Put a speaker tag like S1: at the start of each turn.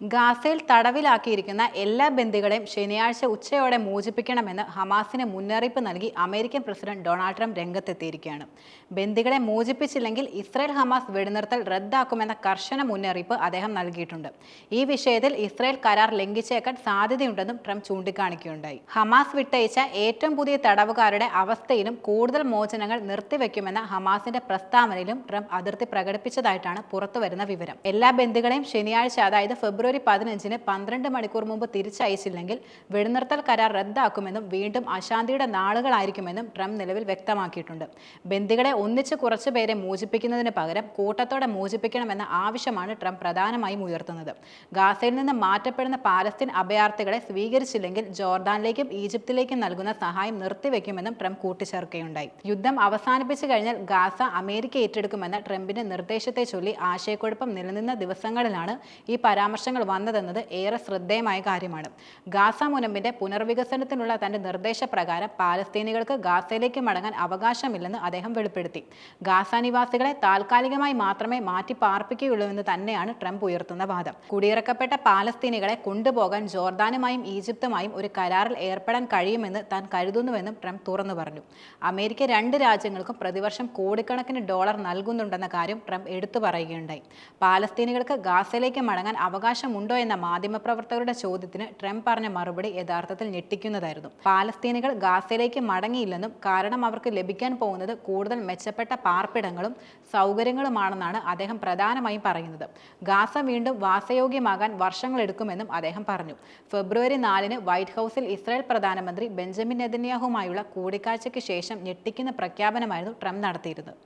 S1: ഗാസയിൽ തടവിലാക്കിയിരിക്കുന്ന എല്ലാ ബന്ദികളെയും ശനിയാഴ്ച ഉച്ചയോടെ മോചിപ്പിക്കണമെന്ന് ഹമാസിന് മുന്നറിയിപ്പ് നൽകി അമേരിക്കൻ പ്രസിഡന്റ് ഡൊണാൾഡ് ട്രംപ് രംഗത്തെത്തിയിരിക്കുകയാണ്. ബന്ദികളെ മോചിപ്പിച്ചില്ലെങ്കിൽ ഇസ്രായേൽ ഹമാസ് വെടിനിർത്തൽ റദ്ദാക്കുമെന്ന കർശന മുന്നറിയിപ്പ് അദ്ദേഹം നൽകിയിട്ടുണ്ട്. ഈ വിഷയത്തിൽ ഇസ്രായേൽ കരാർ ലംഘിച്ചേക്കാൻ സാധ്യതയുണ്ടെന്നും ട്രംപ് ചൂണ്ടിക്കാണിക്കുകയുണ്ടായി. ഹമാസ് വിട്ടയച്ച ഏറ്റവും പുതിയ തടവുകാരുടെ അവസ്ഥയിലും കൂടുതൽ മോചനങ്ങൾ നിർത്തിവെക്കുമെന്ന ഹമാസിന്റെ പ്രസ്താവനയിലും ട്രംപ് അതിർത്തി പ്രകടിപ്പിച്ചതായിട്ടാണ് പുറത്തുവരുന്ന വിവരം. എല്ലാ ബന്ദികളെയും ശനിയാഴ്ച അതായത് ഫെബ്രുവരി പതിനഞ്ചിന് പന്ത്രണ്ട് മണിക്കൂർ മുമ്പ് തിരിച്ചയച്ചില്ലെങ്കിൽ വെടിനിർത്തൽ കരാർ റദ്ദാക്കുമെന്നും വീണ്ടും അശാന്തിയുടെ നാളുകളായിരിക്കുമെന്നും ട്രംപ് നിലവിൽ വ്യക്തമാക്കിയിട്ടുണ്ട്. ബന്ദികളെ ഒന്നിച്ച് കുറച്ച് പേരെ മോചിപ്പിക്കുന്നതിന് പകരം കൂട്ടത്തോടെ മോചിപ്പിക്കണമെന്ന ആവശ്യമാണ് ട്രംപ് പ്രധാനമായും ഉയർത്തുന്നത്. ഗാസയിൽ നിന്ന് മാറ്റപ്പെടുന്ന പാലസ്തീൻ അഭയാർത്ഥികളെ സ്വീകരിച്ചില്ലെങ്കിൽ ജോർദാനിലേക്കും ഈജിപ്തിലേക്കും നൽകുന്ന സഹായം നിർത്തിവെക്കുമെന്നും ട്രംപ് കൂട്ടിച്ചേർക്കുകയുണ്ടായി. യുദ്ധം അവസാനിപ്പിച്ചു കഴിഞ്ഞാൽ ഗാസ അമേരിക്ക ഏറ്റെടുക്കുമെന്ന ട്രംപിന്റെ നിർദ്ദേശത്തെ ചൊല്ലി ആശയക്കുഴപ്പം നിലനിന്ന ദിവസങ്ങളിലാണ് ഈ പരാമർശങ്ങൾ വന്നതെന്നത് ഏറെ ശ്രദ്ധേയമായ കാര്യമാണ്. ഗാസ മുനമ്പിന്റെ പുനർവികസനത്തിനുള്ള തന്റെ നിർദ്ദേശപ്രകാരം പാലസ്തീനികൾക്ക് ഗാസയിലേക്ക് മടങ്ങാൻ അവകാശമില്ലെന്ന് അദ്ദേഹം വെളിപ്പെടുത്തി. ഗാസ നിവാസികളെ താൽക്കാലികമായി മാത്രമേ മാറ്റി പാർപ്പിക്കുകയുള്ളൂ എന്ന് തന്നെയാണ് ട്രംപ് ഉയർത്തുന്ന വാദം. കുടിയിറക്കപ്പെട്ട പാലസ്തീനികളെ കൊണ്ടുപോകാൻ ജോർദാനുമായും ഈജിപ്തുമായും ഒരു കരാറിൽ ഏർപ്പെടാൻ കഴിയുമെന്ന് താൻ കരുതുന്നുവെന്നും ട്രംപ് തുറന്നു പറഞ്ഞു. അമേരിക്ക രണ്ട് രാജ്യങ്ങൾക്കും പ്രതിവർഷം കോടിക്കണക്കിന് ഡോളർ നൽകുന്നുണ്ടെന്ന കാര്യം ട്രംപ് എടുത്തു പറയുകയുണ്ടായി. പാലസ്തീനികൾക്ക് ഗാസയിലേക്ക് മടങ്ങാൻ അവകാശമുണ്ടോ എന്ന മാധ്യമപ്രവർത്തകരുടെ ചോദ്യത്തിന് ട്രംപ് പറഞ്ഞ മറുപടി യഥാർത്ഥത്തിൽ ഞെട്ടിക്കുന്നതായിരുന്നു. പാലസ്തീനികൾ ഗാസയിലേക്ക് മടങ്ങിയില്ലെന്നും കാരണം അവർക്ക് ലഭിക്കാൻ പോകുന്നത് കൂടുതൽ മെച്ചപ്പെട്ട പാർപ്പിടങ്ങളും സൗകര്യങ്ങളുമാണെന്നാണ് അദ്ദേഹം പ്രധാനമായും പറയുന്നത്. ഗാസ വീണ്ടും വാസയോഗ്യമാകാൻ വർഷങ്ങളെടുക്കുമെന്നും അദ്ദേഹം പറഞ്ഞു. ഫെബ്രുവരി നാലിന് വൈറ്റ് ഹൗസിൽ ഇസ്രായേൽ പ്രധാനമന്ത്രി ബെഞ്ചമിൻ നെതന്യാഹുമായുള്ള കൂടിക്കാഴ്ചയ്ക്ക് ശേഷം ഞെട്ടിക്കുന്ന പ്രഖ്യാപനമായിരുന്നു ട്രംപ് നടത്തിയിരുന്നത്.